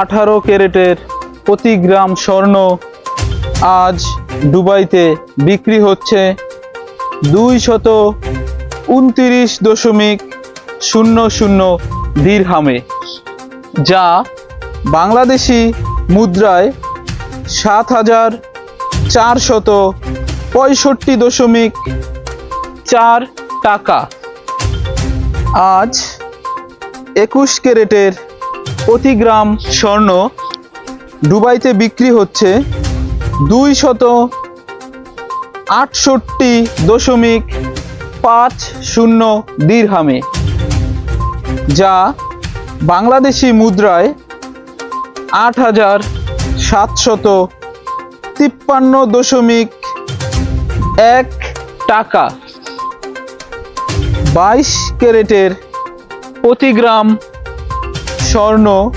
আঠারো ক্যারেটের প্রতি গ্রাম স্বর্ণ আজ দুবাইতে বিক্রি হচ্ছে দুই শত উনতিরিশ দশমিক শূন্য শূন্য দিরহামে, যা বাংলাদেশি মুদ্রায় সাত হাজার চারশত পঁয়ষট্টি দশমিক চার টাকা। আজ একুশ ক্যারেটের প্রতি গ্রাম স্বর্ণ দুবাইতে বিক্রি হচ্ছে দুই শত আটষট্টি দশমিক পাঁচ শূন্য দিরহামে, যা বাংলাদেশি মুদ্রায় আট হাজার সাতশত তিপ্পান্ন দশমিক এক টাকা। বাইশ ক্যারেটের প্রতি গ্রাম স্বর্ণ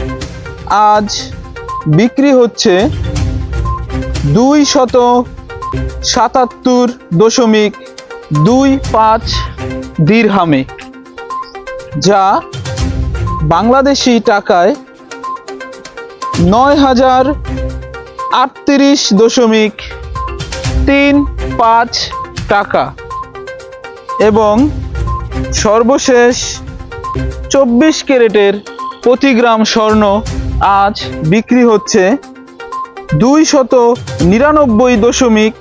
আজ বিক্রি হচ্ছে দুই শত সাতাত্তর দশমিক দুই পাঁচ দিরহামে, যা বাংলাদেশি টাকায় নয় হাজার আটত্রিশ দশমিক তিন পাঁচ টাকা এবং সর্বশেষ চব্বিশ ক্যারেটের প্রতি গ্রাম স্বর্ণ আজ বিক্রি হচ্ছে দুই শত নিরানব্বই দশমিক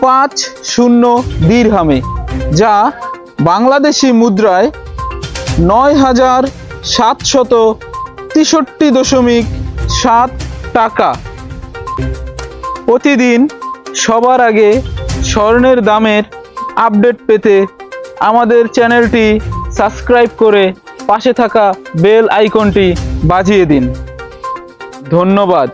পাঁচ শূন্য দিরহামে, যা বাংলাদেশি মুদ্রায় নয় হাজার সাতশত তেষট্টি দশমিক সাত টাকা। প্রতিদিন সবার আগে স্বর্ণের দামের আপডেট পেতে আমাদের চ্যানেলটি সাবস্ক্রাইব করে পাশে থাকা বেল আইকনটি বাজিয়ে দিন। ধন্যবাদ।